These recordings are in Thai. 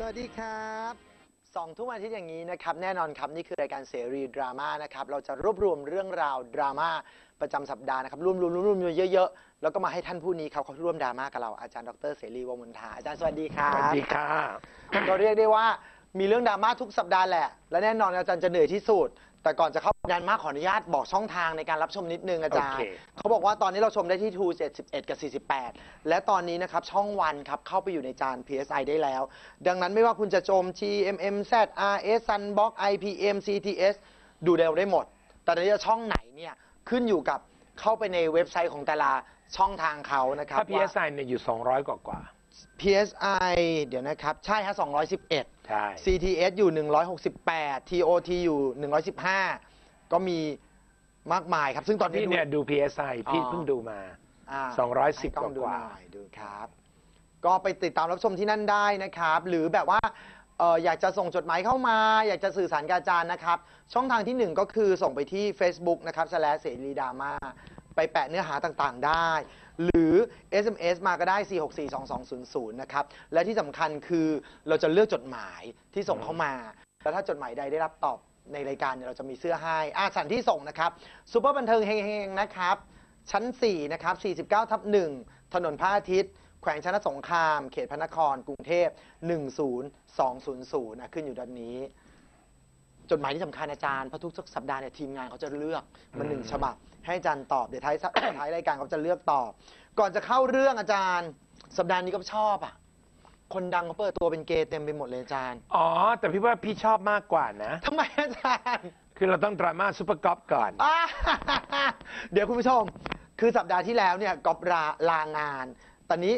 สวัสดีครับสองทุ่มวันอาทิตย์อย่างนี้นะครับ แน่นอนครับ นี่คือรายการเสรีดราม่านะครับ เราจะรวบรวมเรื่องราวดราม่าประจำสัปดาห์นะครับรวมรวมรวมรวมเยอะๆ แล้วก็มาให้ท่านผู้นี้เขาเขาร่วมดราม่ากับเราอาจารย์ดรเสรีวงศ์มนทาอาจารย์สวัสดีครับสวัสดีค่ะก็เรียกได้ว่ามีเรื่องดราม่าทุกสัปดาห์แหละ และแน่นอนอาจารย์จะเหนื่อยที่สุด แต่ก่อนจะเข้า ดราม่าขออนุญาตบอกช่องทางในการรับชมนิดนึงอาจารย์ โอเค เขาบอกว่าตอนนี้เราชมได้ที่ True 71 กับ 48 และตอนนี้นะครับ ช่องวันครับ เข้าไปอยู่ในจาน PSI ได้แล้ว ดังนั้นไม่ว่าคุณจะชม GMM Z RS Sunbox IPM CTS ดูเร็วได้หมด แต่ตอนนี้จะช่องไหนเนี่ย ขึ้นอยู่กับเข้าไปในเว็บไซต์ของแต่ละช่องทางเขานะครับถ้า ว่า PSI เนี่ยอยู่ 200 กว่ากว่า PSI เดี๋ยวนะครับ ใช่ฮะ211 ใช่ CTS อยู่ 168 TOT อยู่ 115 ก็มีมากมายครับ ซึ่งตอนนี้พี่เนี่ยดู PSI พี่อ๋อ เพิ่งดูมาา210ให้ล้องดูกว่าหน่อยดูครับ ก็ไปติดตามรับชมที่นั่นได้นะครับ หรือแบบว่าเอ่ออยากจะส่งจดหมายเข้ามา อยากจะสื่อสารกับอาจารย์นะครับ ช่องทางที่หนึ่งก็คือส่งไปที่ Facebook นะครับสแลเสรีดามาไปแปะเนื้อหาต่างๆได้ หรือ SMS มาก็ได้ 4642200 นะครับ และที่สำคัญคือเราจะเลือกจดหมายที่ส่งเข้ามา แล้วถ้าจดหมายใดได้รับตอบ ในรายการเนี่ยเราจะมีเสื้อให้อ่าสันที่ส่งนะครับซูเปอร์บันเทิงเฮงๆนะครับ ชั้น 4 นะครับ 49 ทับ 1 ถนนพระอาทิตย์ แขวงชนะสงคราม เขตพระนคร กรุงเทพ 10200นะขึ้นอยู่ด้านนี้ จดหมายที่สำคัญอาจารย์เพราะทุกสัปดาห์เนี่ยทีมงานเขาจะเลือกมันหนึ่งฉบับ ให้อาจารย์ตอบเดี๋ยวท้าย ท้ายรายการเขาจะเลือกตอบ ก่อนจะเข้าเรื่องอาจารย์ สัปดาห์นี้ก็ชอบอะ คนดังเขาเปิดตัวเป็นเกย์เต็มไปหมดเลยอาจารย์อ๋อ แต่พี่ว่าพี่ชอบมากกว่านะ ทำไมอาจารย์ คือเราต้องดราม่าซูเปอร์กอล์ฟก่อน อ่า เดี๋ยวคุณผู้ชม คือสัปดาห์ที่แล้วเนี่ยกอบลาลางาน ตอนนี้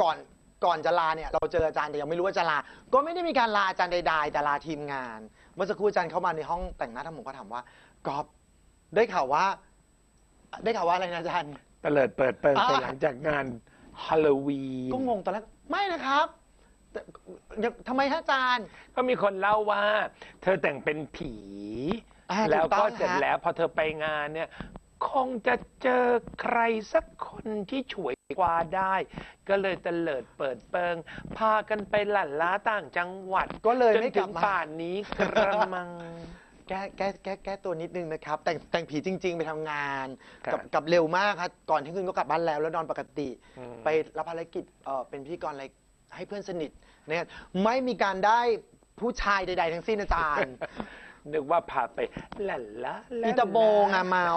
ก่อนก่อนจะลาเนี่ยเราเจออาจารย์แต่ยังไม่รู้ว่าจะลา ก็ไม่ได้มีการลาอาจารย์ใดๆแต่ลาทีมงาน เมื่อสักครู่อาจารย์เข้ามาในห้องแต่งหน้าทำผมก็ถามว่ากอบได้ข่าวว่า ได้ข่าวว่าอะไรนะอาจารย์ ตะเลิดเปิดเปิดไปอ่า หลังจากงาน ฮาโลวีนก็งงตอนแรกไม่นะครับแต่ยังทำไมฮะอาจารย์ ก็มีคนเล่าว่า เธอแต่งเป็นผี อ่าแล้วถูกต้ก็องเสร็จฮะแล้วพอเธอไปงานเนี่ย คงจะเจอใครสักคนที่ช่วยกว่าได้ ก็เลยตะเลิดเปิดเปิง พากันไปหลั่นล้าต่างจังหวัดก็เลยจนไม่กถึลับงมา ป่านนี้กระมัง แก้แก้แก้แก้ตัวนิดนึงนะครับ แต่งแต่งผีจริง ๆ ไปทำงานครับ กับกับเร็วมากครับก่อนที่คืนก็กลับบ้านแล้ว แล้วนอนปกติอืมไปรับภารกิจเอ่อเป็นพิธีกรอะไรให้เพื่อนสนิทนะครับไม่มีการได้ผู้ชายใด ๆ ทั้งสิ้นอาจารย์ นึกว่าพาไปหลั่นล้าหลั่นอีตาโบงอะเมา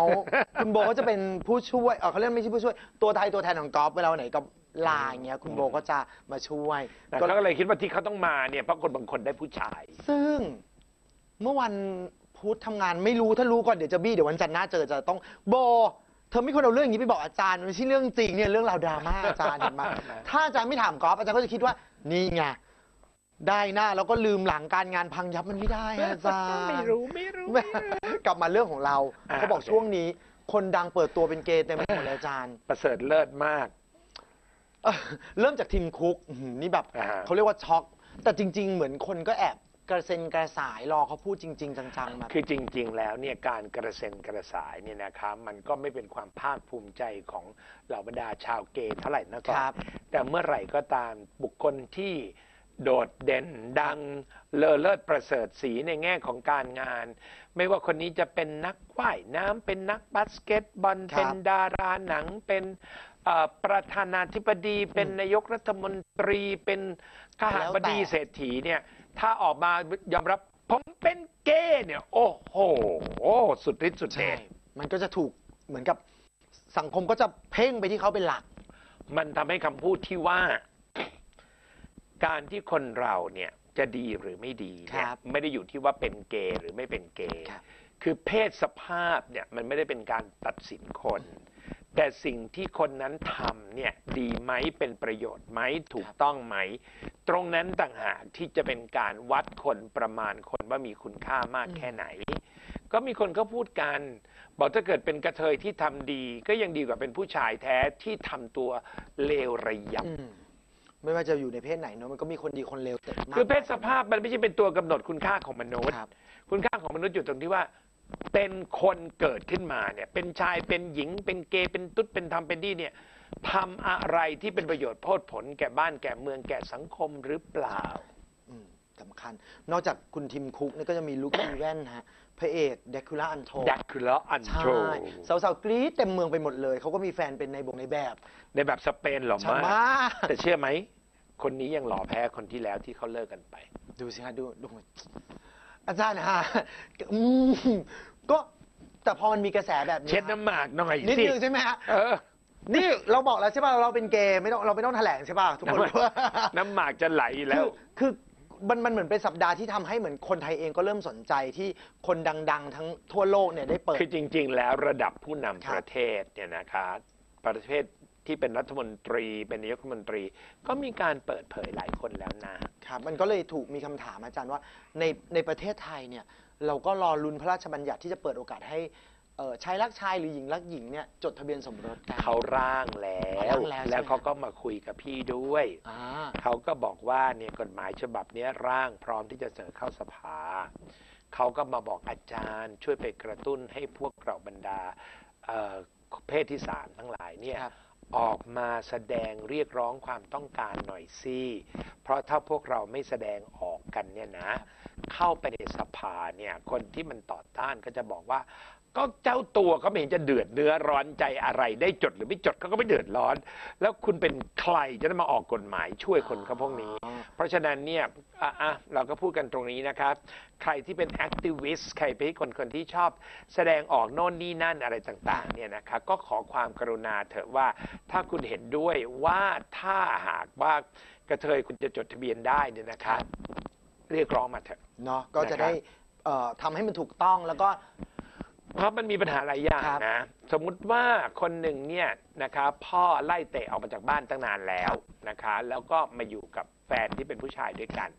คุณโบก็จะเป็นผู้ช่วยเออเขาเรียกไม่ใช่ผู้ช่วย ตัวไทยตัวแทนของกอล์ฟเวลาวันไหนก็ลาอย่างเงี้ยคุณโบก็จะมาช่วยแต่ก็เขาก็เลยคิดว่าที่เขาต้องมาเนี่ยเพราะคนบางคนได้ผู้ชาย ซึ่ง เมื่อวันพุธทำงานไม่รู้ถ้ารู้ก่อนเดี๋ยวจะบี้เดี๋ยววันจันทร์หน้าเจอจะต้องโบ เธอไม่ควรเอาเรื่องอย่างนี้ไปบอกอาจารย์มันไม่ใช่เรื่องจริงเนี่ยเรื่องราวดราม่าอาจารย์เห็นไหมถ้าอาจารย์ไม่ถามกอล์ฟอาจารย์ก็จะคิดว่านี่ไงได้หน้าแล้วก็ลืมหลังการงานพังยับมันไม่ได้อะอาจารย์ ไม่รู้ไม่รู้แม่กลับมาเรื่องของเรา อ่าเขาบอกโอเค ช่วงนี้ คนดังเปิดตัวเป็นเกย์เต็มไปหมดเลยอาจารย์ประเสริฐเลิศมาก เอ่อเริ่มจากทีมคุกอื้อหือนี่แบบอ่าฮะ เขาเรียกว่าช็อก แต่จริง ๆ เหมือนคนก็แอบ กระเซ็นกระสายรอเขาพูดจริง ๆ จังๆแบบ คือจริง ๆ แล้วเนี่ยการกระเซ็นกระสายเนี่ยนะครับมันก็ไม่เป็นความภาคภูมิใจของเหล่าบรรดาชาวเกย์เท่าไหร่นะก่อครันบแต่เมื่อไหร่ก็ตามบุคคลที่โดดเด่นดังเลอเลิศประเสริฐสีในแง่ของการงาน ไม่ว่าคนนี้จะเป็นนักว่ายน้ำเป็นนักบาสเกตบอล ครับเป็นดาราหนังเป็นเอ่อประธานาธิบดี เป็นนายกรัฐมนตรีเป็นข้าหาบดีเศรษฐีเนี่ยถ้าออกมายอมรับผมเป็นเกย์เนี่ย โอ้โห สุดฤทธิ์สุดเดใช่ ชมันก็จะถูกเหมือนกับสังคมก็จะเพ่งไปที่เขาเป็นหลัก มันทำให้คำพูดที่ว่า การที่คนเราเนี่ยจะดีหรือไม่ดีเนี่ยครับไม่ได้อยู่ที่ว่าเป็นเกย์หรือไม่เป็นเกย์ครับ คือเพศสภาพเนี่ยมันไม่ได้เป็นการตัดสินคน แต่สิ่งที่คนนั้นทำเนี่ยดีไหมเป็นประโยชน์ไหมถูกต้องไหม ตรงนั้นต่างหากที่จะเป็นการวัดคนประมาณคนว่ามีคุณค่ามากแค่ไหน ก็มีคนก็พูดกัน บอกถ้าเกิดเป็นกระเทยที่ทำดี ก็ยังดีกว่าเป็นผู้ชายแท้ที่ทำตัวเลวระยำอืมไม่ว่าจะอยู่ในเพศไหนเนอะมันก็มีคนดีคนเลวแต่มากคือเพศสภาพมันไม่ใช่เป็นตัวกำหนดคุณค่าของมนุษย์ครับคุณค่าของมนุษย์อยู่ตรงที่ว่า เป็นคนเกิดขึ้นมาเนี่ยเป็นชายเป็นหญิงเป็นเกย์เป็นตุ๊ดเป็นทำเป็นดีเนี่ยทำอะไรที่เป็นประโยชน์โพดผลแก่บ้านแก่เมืองแก่สังคมหรือเปล่าสำคัญ นอกจากคุณทิมคุกเนี่ยก็จะมีลุคอีแวนฮะพระเอกเดคูล่าอันโทดักคือแล้วอันใช่โชสาวๆกรี๊ดเต็มเมืองไปหมดเลย เขาก็มีแฟนเป็นในบงในแบบ ในแบบสเปนเหรอใช่มามากแต่เชื่อไหม คนนี้ยังหล่อแพ้คนที่แล้วที่เขาเลิกกันไป ดูสิฮะดูดู อาจารย์ฮะอืมก็แต่พอมันมีกระแสแบบนี้เช็ดน้ำหมากหน่อยนิดสินึงใช่ไหมฮะเออ นี่เราบอกแล้วใช่ป่ะเราเป็นเกย์ไม่ต้องเราไม่ต้องแถลงใช่ป่ะทุกคนน้ำหมากรู้ว่า น้ำหมากจะไหลแล้ว คือคือมันมันเหมือนเป็นสัปดาห์ที่ทำให้เหมือนคนไทยเองก็เริ่มสนใจที่คนดัง ๆ ทั้งทั่วโลกเนี่ยได้เปิด คือจริง ๆ แล้วระดับผู้นำครับประเทศเนี่ยนะคะ ประเทศ ที่เป็นรัฐมนตรีเป็นนายกรัฐมนตรี ก็มีการเปิดเผยหลายคนแล้วนะ ครับมันก็เลยถูกมีคำถามอาจารย์ว่าในในประเทศไทยเนี่ยเราก็รอลุ้นพระราชบัญญัติที่จะเปิดโอกาสให้เอ่อชายรักชายหรือหญิงรักหญิงเนี่ยจดทะเบียนสมรสกัน เขาร่างแล้วร่างแล้วใช่ไหม แล้วเขาก็มาคุยกับพี่ด้วย อ่าเขาก็บอกว่าเนี่ยกฎหมายฉบับเนี้ยร่างพร้อมที่จะเสนอเข้าสภา เขาก็มาบอกอาจารย์ช่วยไปกระตุ้นให้พวกเราบรรดาเอ่อเพศที่สามทั้งหลายเนี่ยครับ ออกมาแสดงเรียกร้องความต้องการหน่อยสิ เพราะถ้าพวกเราไม่แสดงออกกันเนี่ยนะ เข้าไปในสภาเนี่ยคนที่มันต่อต้านก็จะบอกว่า ก็เจ้าตัวก็ไม่เห็นจะเดือดเนื้อร้อนใจอะไรได้จดหรือไม่จดเขาก็ไม่เดือดร้อน แล้วคุณเป็นใครจะได้มาออกกฎหมายช่วยคนเขาพวกนี้ เพราะฉะนั้นเนี่ยอะอะเราก็พูดกันตรงนี้นะครับ ใครที่เป็นแอคทิวิสต์ใครเป็นคนคนที่ชอบแสดงออกโน่นนี่นั่นอะไรต่างๆเนี่ยนะครับก็ขอความกรุณาเถอะว่าถ้าคุณเห็นด้วยว่าถ้าหากว่ากระเทยคุณจะจดทะเบียนได้เนี่ยนะครับ เรียกร้องมาเถอะ เนาะก็จะนะครับได้เอ่อทำให้มันถูกต้องแล้วก็ เพราะมันมีปัญหาหลายอย่างครับ นะ สมมุติว่าคนหนึ่งเนี่ยนะครับพ่อไล่เตะออกมาจากบ้านตั้งนานแล้วนะคะ แล้วก็มาอยู่กับแฟนที่เป็นผู้ชายด้วยกัน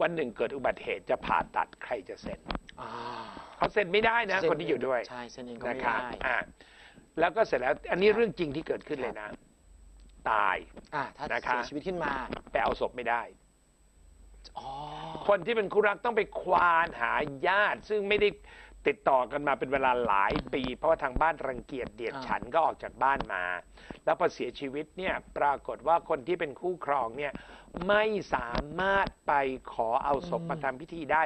วันหนึ่งเกิดอุบัติเหตุจะผ่าตัดใครจะเซ็นอ่าเขาเซ็นไม่ได้นะ เซ็คนที่อยู่ด้วยใช่เซ็นเองก็นะไม่ครับได้อ่าแล้วก็เสร็จแล้ว อันนี้เรื่องจริงที่เกิดขึ้นเลยนะ ตาย อ่าถ้านะคะ เสียชีวิตขึ้นมา ไปเอาศพไม่ได้อ๋อ คนที่เป็นคู่รักต้องไปควานหาญาติ ซึ่งไม่ได้ติดต่อกันมาเป็นเวลาหลายปี เพราะว่าทางบ้านรังเกียจเดียดอ่าฉันก็ออกจากบ้านมา แล้วพอเสียชีวิตเนี่ยปรากฏว่าคนที่เป็นคู่ครองเนี่ยไม่สามารถไปขอเอาศพมาทำพิธีได้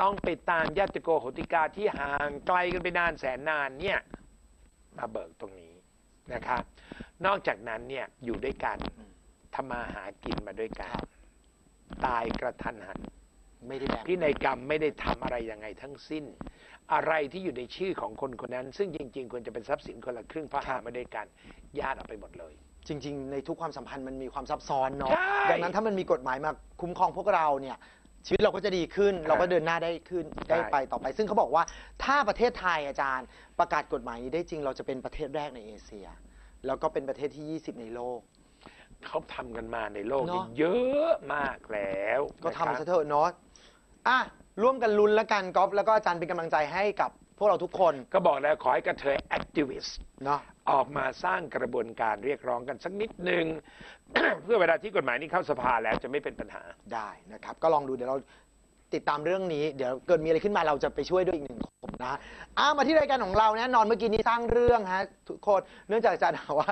ต้องไปตามญาติโกโหติกาที่ห่างไกลกันไปนานแสนนานเนี่ยมาเบิกตรงนี้นะครับนอกจากนั้นเนี่ยอยู่ด้วยกันทำมาหากินมาด้วยกันครับ ตายกระทันหันไม่ได้แบบพินัยกรรมไม่ได้ทำอะไรยังไงทั้งสิ้น อะไรที่อยู่ในชื่อของคนคนนั้น ซึ่งจริง ๆ ควรจะเป็นทรัพย์สินคนละครึ่งเพราะหามาด้วยกันญาติเอาไปหมดเลย จริง ๆ ในทุกความสัมพันธ์มันมีความซับซ้อนเนาะใช่ดังนั้นถ้ามันมีกฎหมายมาคุ้มครองพวกเราเนี่ยชีวิตเราก็จะดีขึ้นเราก็เดินหน้าได้ขึ้นได้ไปต่อไป ซึ่งเขาบอกว่าถ้าประเทศไทยอาจารย์ ประกาศกฎหมายนี้ได้จริงเราจะเป็นประเทศแรกในเอเชีย แล้วก็เป็นประเทศที่ 20 ในโลก เขาทำกันมาในโลกเนนี้อะเยอะมากแล้วก็นะครับทำซะเถอะเนาะอะร่วมกันลุ้นแล้วกันก๊อฟแล้วก็อาจารย์เป็นกำลังใจให้กับพวกเราทุกคนก็บอกแล้วขอให้กระเทยแอคทิวิสต์เนาะ ออกมาสร้างกระบวนการเรียกร้องกันสักนิดหนึ่ง เพื่อเวลาที่กฎหมายนี้เข้าสภาแล้วจะไม่เป็นปัญหา ได้นะครับ ก็ลองดูเดี๋ยวเราติดตามเรื่องนี้เดี๋ยวเกิดมีอะไรขึ้นมาเราจะไปช่วยด้วยอีกหนึ่งคนนะอ้ามาที่รายการของเราแน่นอนเมื่อกี้นี้สร้างเรื่องฮะทุกคนเนื่องจากอาจารย์ถามว่า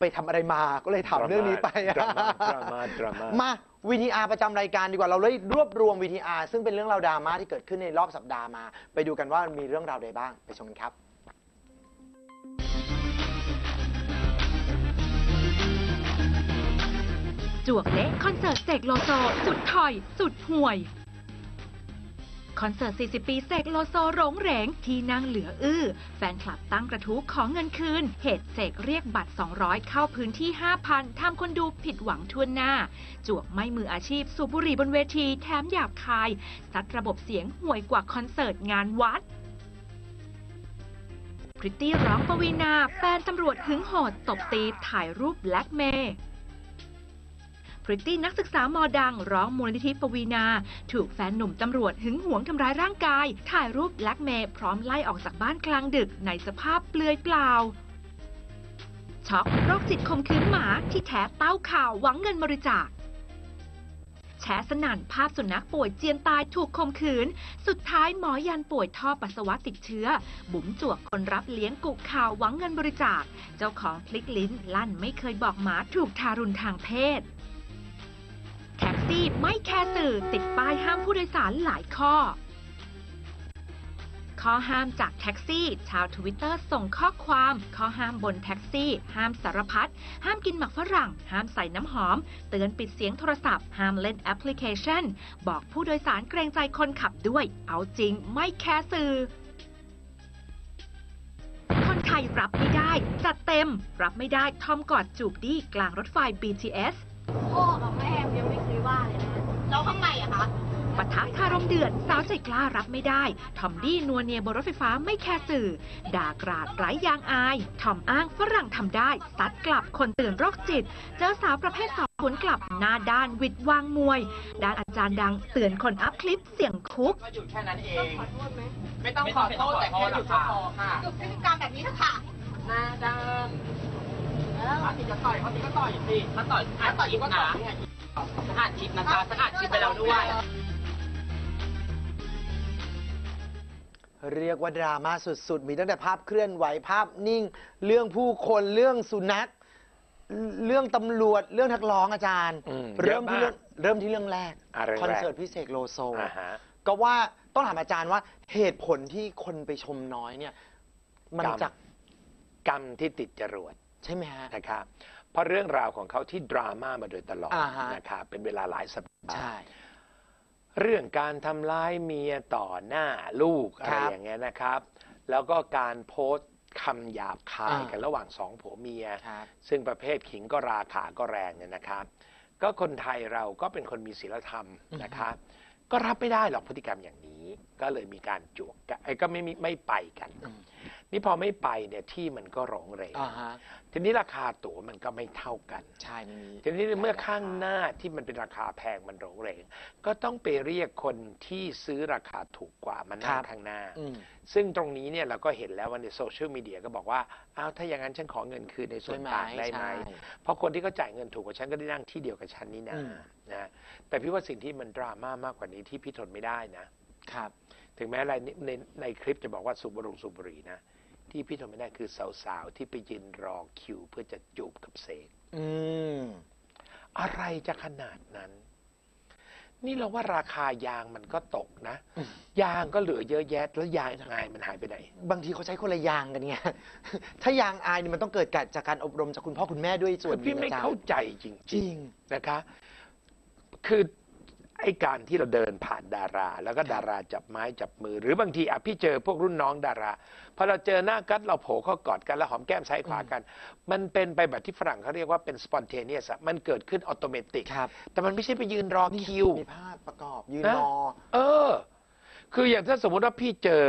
ไปทำอะไรมาก็เลยถามเรื่องนี้ไป ดราม่าดราม่าดราม่า มาวีทีอาร์ประจำรายการดีกว่าเราเลยรวบรวมวีทีอาร์ซึ่งเป็นเรื่องราวดราม่าที่เกิดขึ้นในรอบสัปดาห์มา ไปดูกันว่ามีเรื่องราวใดบ้างไปชมกันครับ จวกเละคอนเสิร์ตเสกโลโซ สุดถอย สุดห่วย คอนเสิร์ต 40 ปีเสกโลโซโรงเหรงที่นั่งเหลืออื้อ แฟนคลับตั้งกระทู้ขอเงินคืน เหตุเสกเรียกบัตร 200 เข้าพื้นที่ 5,000 ทำคนดูผิดหวังทั่วหน้า จวกไม่มืออาชีพสูบบุหรี่บนเวทีแถมหยาบคายซัดระบบเสียงห่วยกว่าคอนเสิร์ตงานวัดพริตตี้ร้องปวีนาแฟนตำรวจหึงโหดตบตีถ่ายรูปแบล็กเมย์ พริตตี้นักศึกษามอดัง ร้องมูลนิธิปวีนา ถูกแฟนหนุ่มตำรวจหึงหวงทำร้ายร่างกาย ถ่ายรูปแบล็กเมย์พร้อมไล่ออกจากบ้านกลางดึกในสภาพเปลือยเปล่าช็อกโรคจิตข่มขืนหมาที่แท้เต้าข่าวหวังเงินบริจาคแชร์สนั่นภาพสุนัขป่วยเจียนตายถูกข่มขืน สุดท้ายหมอยันป่วยท่อปัสสาวะติดเชื้อ บุ๋มจวกคนรับเลี้ยงกุข่าวหวังเงินบริจาค เจ้าของพลิกลิ้นลั่นไม่เคยบอกหมาถูกทารุณทางเพศ ซี่ไม่แคร์สื่อติดป้ายห้ามผู้โดยสารหลายข้อ ข้อห้ามจากแท็กซี่ ชาวทวิตเตอร์ส่งข้อความ ข้อห้ามบนแท็กซี่ ห้ามสารพัด ห้ามกินหมักฝรั่ง ห้ามใส่น้ำหอม เตือนปิดเสียงโทรศัพท์ ห้ามเล่นแอปพลิเคชัน บอกผู้โดยสารเกรงใจคนขับด้วย เอาจริงไม่แคร์สื่อคนไทยรับไม่ได้ จัดเต็ม รับไม่ได้ทอมกอดจูบดีกลางรถไฟ BTS พ่อกับแม่ยังไว่าเลยนะแล้วข้างในอะคะปะทะคารมเดือดสาวใจกล้ารับไม่ได้ ทอมดี้นัวเนียบนรถไฟฟ้าไม่แคร์สื่อ ด่ากราดไร้ยางอาย ทอมอ้างฝรั่งทำได้ซัดกลับคนตื่นโรคจิต เจอสาวประเภทสองสวนกลับหน้าด้านวิดวางมวย ด้านอาจารย์ดังเตือนคนอัพคลิปเสียงคุก ก็หยุดแค่นั้นเอต้องงขอโทษไหมไม่ต้องขอโทษแต่แค่หยุดก็พอค่ะ หยุดพฤติกรรมแบบนี้เถอะค่ะ หน้าด้าน แล้วถ้าติดจะต่อยเขาติดก็ต่อยสิถ้าต่อยถ้าต่อยอีกก็ต่อยเนี่ยสะอาดชิปนะคะสะอาดชิปไปแล้วด้วย เรียกว่าดราม่าสุดๆ มีตั้งแต่ภาพเคลื่อนไหวภาพนิ่ง เรื่องผู้คนเรื่องสุนัข เรื่องตำรวจเรื่องนักร้องอาจารย์ อืมเริ่มที่เยเรื่อะองมากเริ่มที่เรื่องแรกอะเรื่องแรก คอนเสิร์ตพิเศษโลโซ อ่าฮะ ก็ว่าต้องถามอาจารย์ว่าเหตุผลที่คนไปชมน้อยเนี่ย มันกรรม จาก กรรมที่ติดจรวด ใช่ไหมฮะ นะครับเพราะเรื่องราวของเขาที่ดราม่ามาโดยตลอดอ่าฮะ นะครับเป็นเวลาหลายสัปดาห์ใช่เรื่องการทำร้ายเมียต่อหน้าลูกอะคไรรับอย่างเงี้ยนะครับ แล้วก็การโพสต์คำหยาบคายอ่ากันระหว่างสองผัวเมีย ครับ ซึ่งประเภทขิงก็ราขาก็แรงเนี่ยนะครับ ก็คนไทยเราก็เป็นคนมีศีลธรรมนะครับ ก็รับไม่ได้หรอกพฤติกรรมอย่างนี้ ก็เลยมีการจวกกันไอ้ก็ไม่มีไม่ไปกันอืมนี่พอไม่ไปเนี่ยที่มันก็หลงเหรงอ่าฮะทีนี้ราคาตั๋วมันก็ไม่เท่ากัน ใช่ไม่มีทีนี้เมื่อข้างหน้าที่มันเป็นราคาแพงมันหลงเหรงก็ต้องไปเรียกคนที่ซื้อราคาถูกกว่ามานั่คงรับข้างหน้า อืม ซึ่งตรงนี้เนี่ยเราก็เห็นแล้วว่าในโซเชียลมีเดียก็บอกว่าอ้าวถ้าอย่างนั้นฉันขอเงินคืนในส่วนต่างได้ไหมใช่เพราะคนที่เขาจ่ายเงินถูกกว่าฉันก็ได้นั่งที่เดียวกับฉันนี่นะอืม นะแต่พี่ว่าสิ่งที่มันดราม่ามากกว่านี้ที่พี่ทนไม่ได้นะ ครับ ถึงแม้ในในในคลิปจะบอกว่าสูบบุหรี่สูบบุหรี่นะที่พี่ทนไม่ได้คือสาวๆที่ไปยืนรอคิวเพื่อจะจูบกับเสกอืมอะไรจะขนาดนั้น นี่เราว่าราคายางมันก็ตกนะอืมยางก็เหลือเยอะแยะ แล้วยางยังไงมันหายไปไหน บางทีเขาใช้คนละยางกันไง ถ้ายางอายเนี่ยมันต้องเกิดจากการอบรมจากคุณพ่อคุณแม่ด้วยส่วนหนึ่งพี่ไม่อาจารย์เข้าใจจจริริงงๆนะคะ คือ ไอ้การที่เราเดินผ่านดารา แล้วก็ครับดาราจับไม้จับมือ หรือบางทีอะพี่เจอพวกรุ่นน้องดาราพอเราเจอหน้ากันเราโผล่เข้ากอดกันแล้วหอมแก้มซ้ายขวากัน มันเป็นไปแบบที่ฝรั่งเขาเรียกว่าเป็น spontaneous อะมันเกิดขึ้นอัตโนมัติครับแต่มันไม่ใช่ไปยืนรอคิวมีภาพประกอบยืนนะรอ เออ คืออย่างถ้าสมมุติว่าพี่เจอ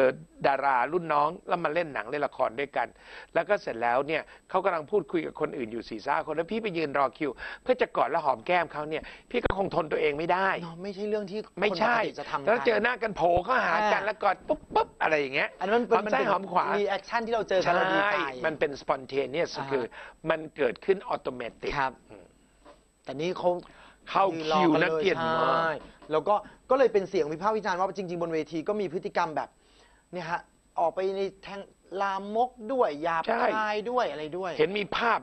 ดารารุ่นน้องแล้วมาเล่นหนังเล่นละครด้วยกัน แล้วก็เสร็จแล้วเนี่ยเขากำลังพูดคุยกับคนอื่นอยู่สี่ห้าคนแล้วพี่ไปยืนรอคิว เพื่อจะกอดและหอมแก้มเขาเนี่ย พี่ก็คงทนตัวเองไม่ได้เนาะไม่ใช่เรื่องที่ไม่ใช่คนปกติจะทำแล้วเจอหกันน้ากันโผล่เข้าหากันอ่าแล้วกอดปุ๊บปุ๊บอะไรอย่างเงี้ยอันนั้นมันเป็นหอมซ้ายหอมขวา รีแอคชั่นที่เราเจอกันใช่เราดีใจ มันเป็น spontaneous อ่าฮะ คือมันเกิดขึ้นอัตโนมัติ ครับ แต่นี่เขาเข้ายืนรอคิวกันักเกียรติใช่มาก แล้วก็ ก็เลยเป็นเสียงวิพากษ์วิจารณ์ว่าจริง ๆ บนเวทีก็มีพฤติกรรมแบบเนี่ยฮะออกไปในแทงลามกด้วยหยาบใช่ คายด้วยอะไรด้วย เห็นมีภาพ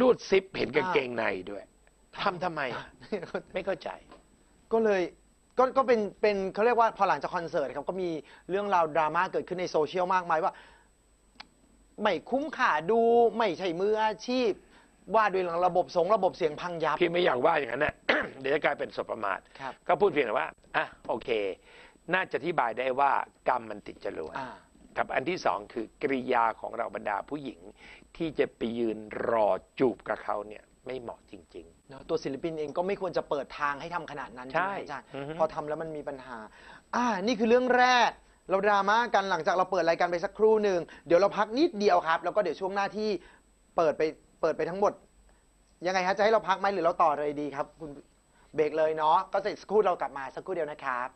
ลูดซิปเห็นกางเกงในด้วยทำทำไมไม่เข้าใจ ก็เลยก็ก็เป็นเป็นเขาเรียกว่าพอหลังจากคอนเสิร์ตครับก็มีเรื่องราวดราม่าเกิดขึ้นในโซเชียลมากมายว่า ไม่คุ้มค่าดูไม่ใช่มืออาชีพ ว่าด้วยเรื่องระบบสงระบบเสียงพังยับ พี่ไม่อยากว่าอย่างนั้นนะ เดี๋ยวจะกลายเป็นสบประมาทครับก็พูดเพียงแต่ว่าอะโอเค น่าจะอธิบายได้ว่ากรรมมันติดจรวดอ่า กับอันที่สองคือกริยาของเราบรรดาผู้หญิง ที่จะไปยืนรอจูบกับเขาเนี่ยไม่เหมาะจริง เนอะตัวศิลปินเองก็ไม่ควรจะเปิดทางให้ทำขนาดนั้นใช่ไหมอาจารย์อือฮึ พอทำแล้วมันมีปัญหา อ่า นี่คือเรื่องแรก เราดราม่ากันหลังจากเราเปิดรายการไปสักครู่หนึ่งเดี๋ยวเราพักนิดเดียวครับ แล้วก็เดี๋ยวช่วงหน้าที่เปิดไปเปิดไปทั้งหมด ยังไงฮะจะให้เราพักไหมหรือเราต่อเลยดีครับ คุณ เบรกเลยเนาะก็เสร็จสักครู่เรากลับมาสักครู่เดียวนะครับ